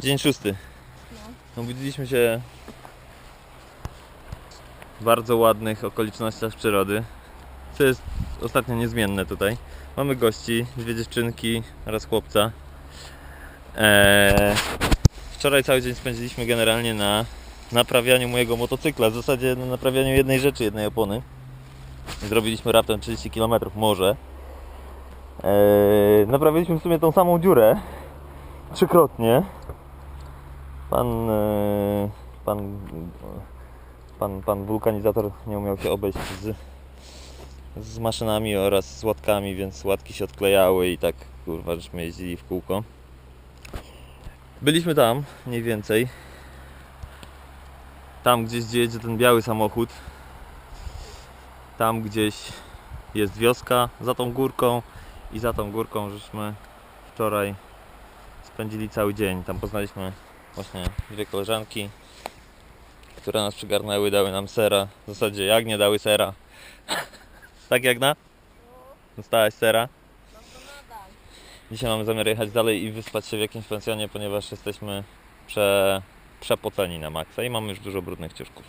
Dzień szósty. Obudziliśmy się w bardzo ładnych okolicznościach przyrody. Co jest ostatnio niezmienne tutaj. Mamy gości, dwie dziewczynki oraz chłopca. Eee, wczoraj cały dzień spędziliśmy generalnie na naprawianiu mojego motocykla. W zasadzie na naprawianiu jednej rzeczy, jednej opony. Zrobiliśmy raptem 30 km może. Eee, naprawiliśmy w sumie tą samą dziurę. Trzykrotnie. Pan, e, pan, pan, pan wulkanizator nie umiał się obejść z, z maszynami oraz z łatkami, więc łatki się odklejały i tak kurwa żeśmy jeździli w kółko. Byliśmy tam mniej więcej. Tam gdzieś gdzie jedzie ten biały samochód. Tam gdzieś jest wioska za tą górką i za tą górką żeśmy wczoraj spędzili cały dzień. Tam poznaliśmy właśnie dwie koleżanki, które nas przygarnęły, dały nam sera. W zasadzie jak nie dały sera? tak jak na? Dostałaś sera? Dzisiaj mamy zamiar jechać dalej i wyspać się w jakimś pensjonie, ponieważ jesteśmy prze, przepoceni na maksa i mamy już dużo brudnych ciuszków.